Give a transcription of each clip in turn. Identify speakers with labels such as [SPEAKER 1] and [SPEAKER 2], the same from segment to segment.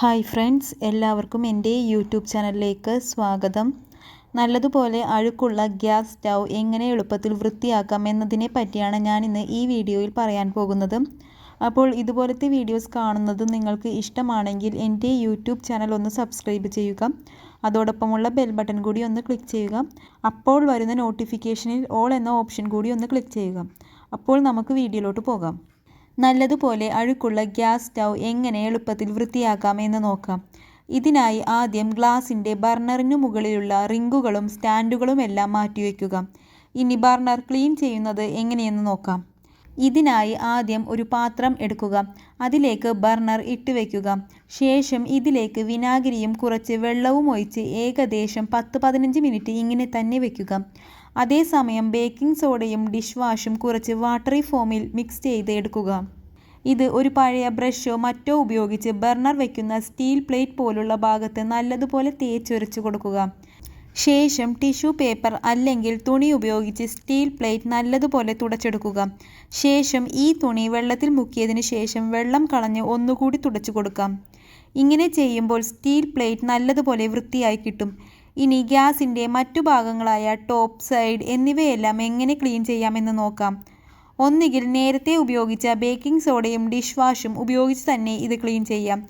[SPEAKER 1] Hi friends എല്ലാവർക്കും എന്റെ YouTube ചാനലിലേക്ക് സ്വാഗതം. നല്ലതുപോലെ അഴുക്കുള്ള ഗ്യാസ് സ്റ്റൗ എങ്ങനെ എളുപ്പത്തിൽ വൃത്തിയാക്കാം എന്നതിനെ പറ്റിയാണ് ഞാൻ ഇന്ന് ഈ വീഡിയോയിൽ പറയാൻ പോകുന്നത്. അപ്പോൾ ഇതുപോലത്തെ വീഡിയോസ് കാണുന്നത് നിങ്ങൾക്ക് ഇഷ്ടമാണെങ്കിൽ എന്റെ യൂട്യൂബ് ചാനൽ ഒന്ന് സബ്സ്ക്രൈബ് ചെയ്യുക. അതോടൊപ്പമുള്ള ബെൽ ബട്ടൺ കൂടി ഒന്ന് ക്ലിക്ക് ചെയ്യുക. അപ്പോൾ വരുന്ന നോട്ടിഫിക്കേഷനിൽ ഓൾ എന്ന ഓപ്ഷൻ കൂടി ഒന്ന് ക്ലിക്ക് ചെയ്യുക. അപ്പോൾ നമുക്ക് വീഡിയോയിലോട്ട് പോകാം. നല്ലതുപോലെ അഴുക്കുള്ള ഗ്യാസ് സ്റ്റൗ എങ്ങനെ എളുപ്പത്തിൽ വൃത്തിയാക്കാം എന്ന് നോക്കാം. ഇതിനായി ആദ്യം ഗ്ലാസിന്റെ ബർണറിനു മുകളിലുള്ള റിങ്ങുകളും സ്റ്റാൻഡുകളുമെല്ലാം മാറ്റിവെക്കുക. ഇനി ബർണർ ക്ലീൻ ചെയ്യുന്നത് എങ്ങനെയെന്ന് നോക്കാം. ഇതിനായി ആദ്യം ഒരു പാത്രം എടുക്കുക. അതിലേക്ക് ബർണർ ഇട്ട് വയ്ക്കുക ശേഷം ഇതിലേക്ക് വിനാഗിരിയും കുറച്ച് വെള്ളവും ഒഴിച്ച് ഏകദേശം പത്ത് പതിനഞ്ച് മിനിറ്റ് ഇങ്ങനെ തന്നെ വയ്ക്കുക അതേസമയം ബേക്കിംഗ് സോഡയും ഡിഷ് വാഷും കുറച്ച് വാട്ടറി ഫോമിൽ മിക്സ് ചെയ്ത് എടുക്കുക. ഇത് ഒരു പഴയ ബ്രഷോ മറ്റോ ഉപയോഗിച്ച് ബർണർ വയ്ക്കുന്ന സ്റ്റീൽ പ്ലേറ്റ് പോലുള്ള ഭാഗത്ത് നല്ലതുപോലെ തേച്ചൊരച്ചു കൊടുക്കുക. ശേഷം ടിഷ്യൂ പേപ്പർ അല്ലെങ്കിൽ തുണി ഉപയോഗിച്ച് സ്റ്റീൽ പ്ലേറ്റ് നല്ലതുപോലെ തുടച്ചെടുക്കുക. ശേഷം ഈ തുണി വെള്ളത്തിൽ മുക്കിയതിന് ശേഷം വെള്ളം കളഞ്ഞ് ഒന്നുകൂടി തുടച്ചു കൊടുക്കാം ഇങ്ങനെ ചെയ്യുമ്പോൾ സ്റ്റീൽ പ്ലേറ്റ് നല്ലതുപോലെ വൃത്തിയായി കിട്ടും. ഇനി ഗ്യാസിന്റെ മറ്റു ഭാഗങ്ങളായ ടോപ്പ് സൈഡ് എന്നിവയെല്ലാം എങ്ങനെ ക്ലീൻ ചെയ്യാമെന്ന് നോക്കാം. ഒന്നുകിൽ നേരത്തെ ഉപയോഗിച്ച ബേക്കിംഗ് സോഡയും ഡിഷ് വാഷും ഉപയോഗിച്ച് തന്നെ ഇത് ക്ലീൻ ചെയ്യാം.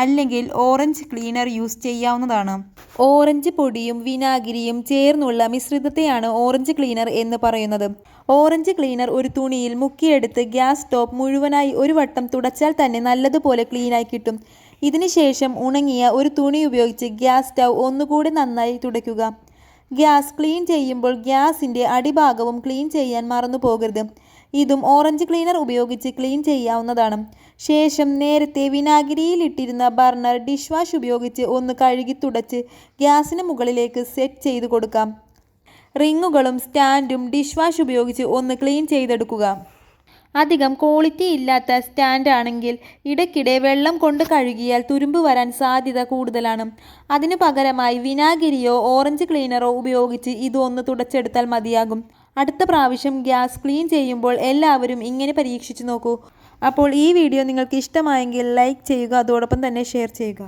[SPEAKER 1] അല്ലെങ്കിൽ ഓറഞ്ച് ക്ലീനർ യൂസ് ചെയ്യാവുന്നതാണ്. ഓറഞ്ച് പൊടിയും വിനാഗിരിയും ചേർന്നുള്ള മിശ്രിതത്തെയാണ് ഓറഞ്ച് ക്ലീനർ എന്ന് പറയുന്നത്. ഓറഞ്ച് ക്ലീനർ ഒരു തുണിയിൽ മുക്കിയെടുത്ത് ഗ്യാസ് ടോപ്പ് മുഴുവനായി ഒരു വട്ടം തുടച്ചാൽ തന്നെ നല്ലതുപോലെ ക്ലീനായി കിട്ടും. ഇതിനുശേഷം ഉണങ്ങിയ ഒരു തുണി ഉപയോഗിച്ച് ഗ്യാസ് സ്റ്റൗ ഒന്നുകൂടി നന്നായി തുടയ്ക്കുക. ഗ്യാസ് ക്ലീൻ ചെയ്യുമ്പോൾ ഗ്യാസിന്റെ അടിഭാഗവും ക്ലീൻ ചെയ്യാൻ മറന്നു പോകരുത് ഇതും ഓറഞ്ച് ക്ലീനർ ഉപയോഗിച്ച് ക്ലീൻ ചെയ്യാവുന്നതാണ്. ശേഷം നേരത്തെ വിനാഗിരിയിലിട്ടിരുന്ന ബർണർ ഡിഷ് വാഷ് ഉപയോഗിച്ച് ഒന്ന് കഴുകി തുടച്ച് ഗ്യാസിന് മുകളിലേക്ക് സെറ്റ് ചെയ്ത് കൊടുക്കാം. റിങ്ങുകളും സ്റ്റാൻഡും ഡിഷ് വാഷ് ഉപയോഗിച്ച് ഒന്ന് ക്ലീൻ ചെയ്തെടുക്കുക. അധികം ക്വാളിറ്റി ഇല്ലാത്ത സ്റ്റാൻഡ് ആണെങ്കിൽ ഇടയ്ക്കിടെ വെള്ളം കൊണ്ട് കഴുകിയാൽ തുരുമ്പ് വരാൻ സാധ്യത കൂടുതലാണ്. അതിനു പകരമായി വിനാഗിരിയോ ഓറഞ്ച് ക്ലീനറോ ഉപയോഗിച്ച് ഇതൊന്ന് തുടച്ചെടുത്താൽ മതിയാകും. അടുത്ത പ്രാവശ്യം ഗ്യാസ് ക്ലീൻ ചെയ്യുമ്പോൾ എല്ലാവരും ഇങ്ങനെ പരീക്ഷിച്ചു നോക്കൂ. അപ്പോൾ ഈ വീഡിയോ നിങ്ങൾക്ക് ഇഷ്ടമായെങ്കിൽ ലൈക്ക് ചെയ്യുക അതോടൊപ്പം തന്നെ ഷെയർ ചെയ്യുക.